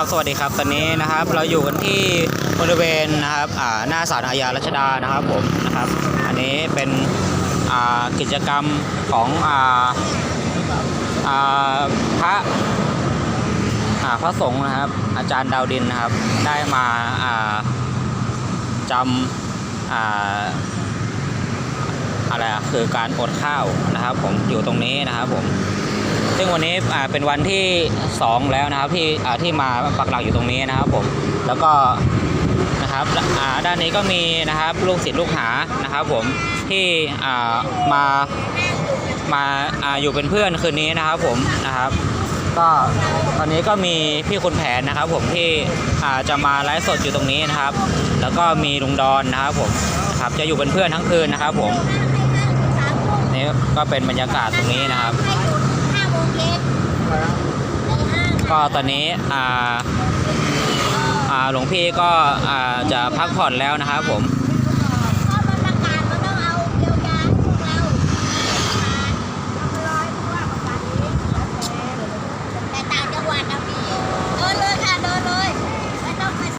ครับสวัสดีครับตอนนี้นะครับเราอยู่กันที่บริเวณนะครับหน้าศาลอาญารัชดานะครับผมนะครับ อันนี้เป็นกิจกรรมของออพระอ่าพระสงฆ์นะครับ อาจารย์ดาวดินนะครับ ได้มาาจำอาอะไรคือการอดข้าวนะครับ ผมอยู่ตรงนี้นะครับผม ซึ่งวันนี้เป็นวันที่ 2 แล้วนะครับที่ที่มาปักหลักอยู่ตรงนี้นะครับผมแล้วก็นะครับด้านนี้ก็มีนะครับลูกศิษย์ลูกหานะครับ ผมที่มามาอาอยู่เป็นเพื่อนคืนนี้นะครับผมนะครับก็ตอนนี้ก็มีพี่คุณแผนนะครับ ผมที่อาจะมาไลฟ์สดอยู่ตรงนี้นะครับ แล้วก็มีลุงดอนนะครับผมนะครับจะอยู่เป็นเพื่อนทั้งคืนนะครับ ผมนี่ก็เป็นบรรยากาศตรงนี้นะครับ ห้าโมงเย็นในห้าง ก็ตอนนี้อ่าหลวงพี่ก็จะพักผ่อนแล้วนะครับผม